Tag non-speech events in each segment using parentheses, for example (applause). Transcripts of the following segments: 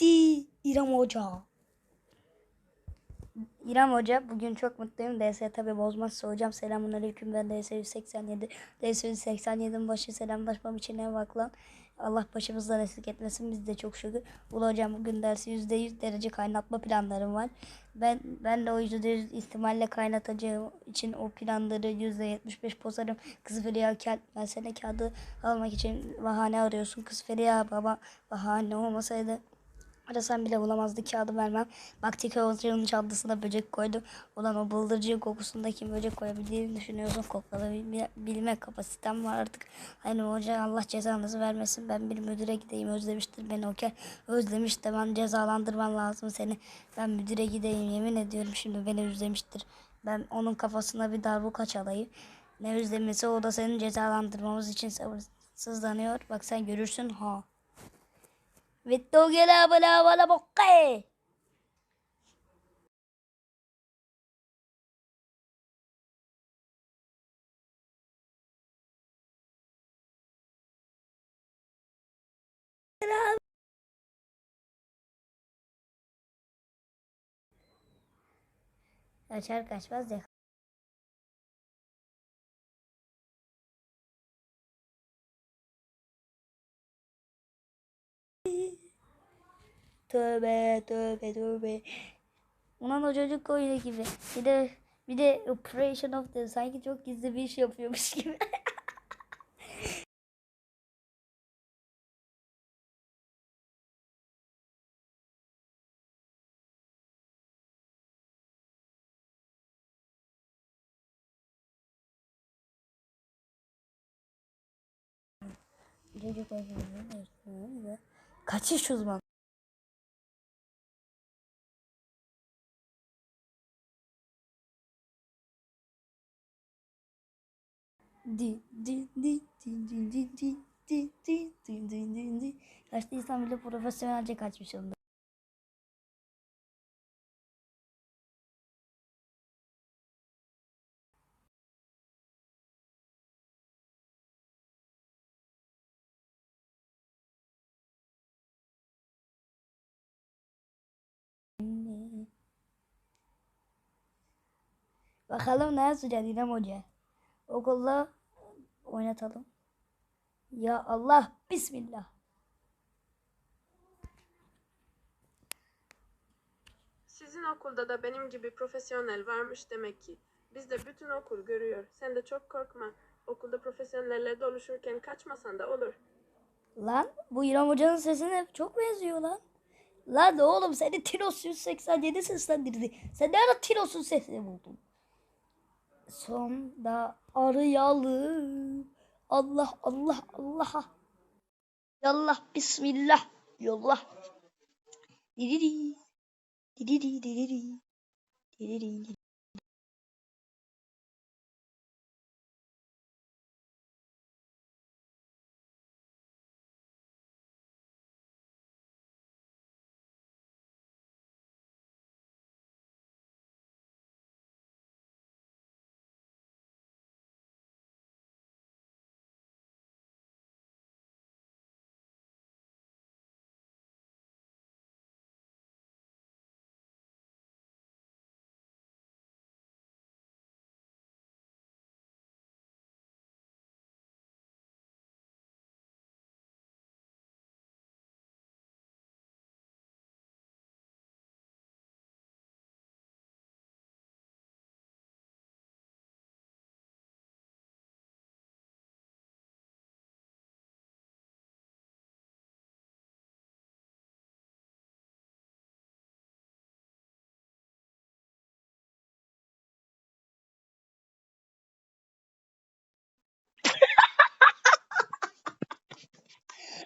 Bitti. İrem Hoca. İrem Hoca bugün çok mutluyum. DS tabi bozmazsa hocam selamun aleyküm ben DS 187. DS 187'nin başı selam başmam için ne bak lan. Allah başımızdan eksik etmesin biz de çok şükür. Ulu hocam bugün dersi %100 derece kaynatma planlarım var. Ben ben de o %100 ihtimalle kaynatacağım için o planları %75 bozarım. Kız Feriha ben sana kağıdı almak için bahane arıyorsun. Kız Feriha baba bahane olmasaydı Arasam bile bulamazdı kağıdı vermem. Baktika Hoca'nın çantasına böcek koydu. Ulan o bıldırcın kokusunda kim böcek koyabildiğini düşünüyorsun. Koklayabilme kapasitem var artık. Hani hoca Allah cezanızı vermesin. Ben bir müdüre gideyim özlemiştir beni okey. Özlemiş de ben cezalandırman lazım seni. Ben müdüre gideyim yemin ediyorum şimdi beni özlemiştir. Ben onun kafasına bir darbuka çalayım. Ne özlemesi o da senin cezalandırmamız için sabırsızlanıyor. Bak sen görürsün ha. वित्तो गेला बला वाला बोक्का अच्छा के आसपास देखा Tövbe tövbe tövbe. Ulan o çocuk oyunu gibi. Bir de bir de Operation of the sanki çok gizli bir iş yapıyormuş gibi. (laughs) Çocuk oyunu. Kaçış uzman. Di di di di di di di di di di di di di Kaçta insan bile profesyonelce kaçmış onda. Bakalım ne yazacak İrem Hoca. Okulda oynatalım. Ya Allah Bismillah. Sizin okulda da benim gibi profesyonel varmış demek ki. Biz de bütün okul görüyor. Sen de çok korkma. Okulda profesyonellerle doluşurken kaçmasan da olur. Lan bu İrem Hoca'nın sesine çok benziyor lan. Lan oğlum seni Tinos 187 seslendirdi. Sen ne ara Tinos'un sesini buldun? Sonda arayalım. Allah Allah Allah. Yallah bismillah. Yallah. Didiri. Didiri didiri. Didiri didiri.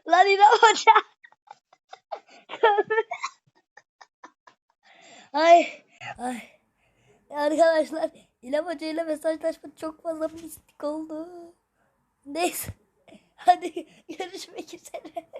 Lan İrem (laughs) Hoca. ay ay. Arkadaşlar İrem Hoca ile mesajlaşma çok fazla mistik oldu. Neyse. Hadi görüşmek üzere.